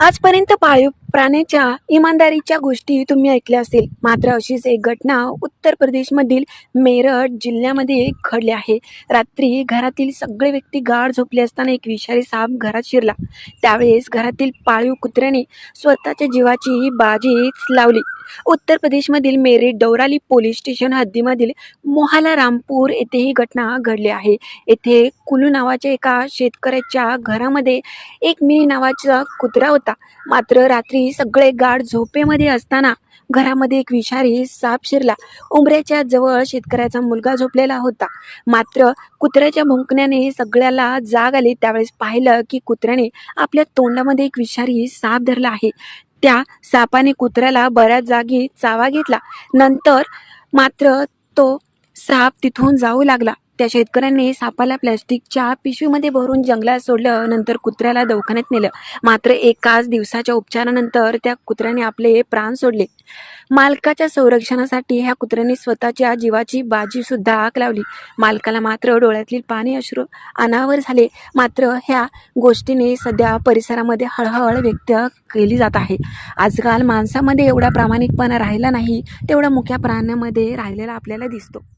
आजपर्यंत पाळीव प्राण्याच्या इमानदारीच्या गोष्टी तुम्ही ऐकल्या असतील मात्र अशीच एक घटना उत्तर प्रदेशमधील मेरठ जिल्ह्यामध्ये घडली आहे. रात्री घरातील सगळे व्यक्ती गाढ झोपले असताना एक विषारी साप घरात शिरला. त्यावेळेस घरातील पाळीव कुत्र्याने स्वतःच्या जीवाची बाजीच लावली. उत्तर प्रदेशमधील मेरठ डौराली पोलीस स्टेशन हद्दीमधील मोहाला रामपूर येथे ही घटना घडली आहे. येथे कुलू नावाच्या एका शेतकऱ्याच्या घरामध्ये एक मिनी नावाचा कुत्रा होता. मात्र रात्री सगळे गाढ झोपेमध्ये असताना घरामध्ये एक विषारी साप शिरला. उंबऱ्याच्या जवळ शेतकऱ्याचा मुलगा झोपलेला होता. मात्र कुत्र्याच्या भुंकण्याने सगळ्याला जाग आली. त्यावेळेस पाहिलं की कुत्र्याने आपल्या तोंडामध्ये एक विषारी साप धरला आहे. त्या सापाने कुत्र्याला बऱ्याच जागी चावा घेतला. नंतर मात्र तो साप तिथून जाऊ लागला. त्या शेतकऱ्यांनी सापाला प्लॅस्टिकच्या पिशवीमध्ये भरून जंगलात सोडलं नंतर कुत्र्याला दवाखान्यात नेलं. मात्र एकाच दिवसाच्या उपचारानंतर त्या कुत्र्याने आपले प्राण सोडले. मालकाच्या संरक्षणासाठी ह्या कुत्र्याने स्वतःच्या जीवाची बाजी सुद्धा आग लावली. मालकाला मात्र डोळ्यातील पाणी अश्रू अनावर झाले. मात्र ह्या गोष्टीने सध्या परिसरामध्ये हळहळ व्यक्त केली जात आहे. आजकाल माणसामध्ये एवढा प्रामाणिकपणा राहिला नाही तेवढा मुख्या प्राण्यामध्ये राहिलेला आपल्याला दिसतो.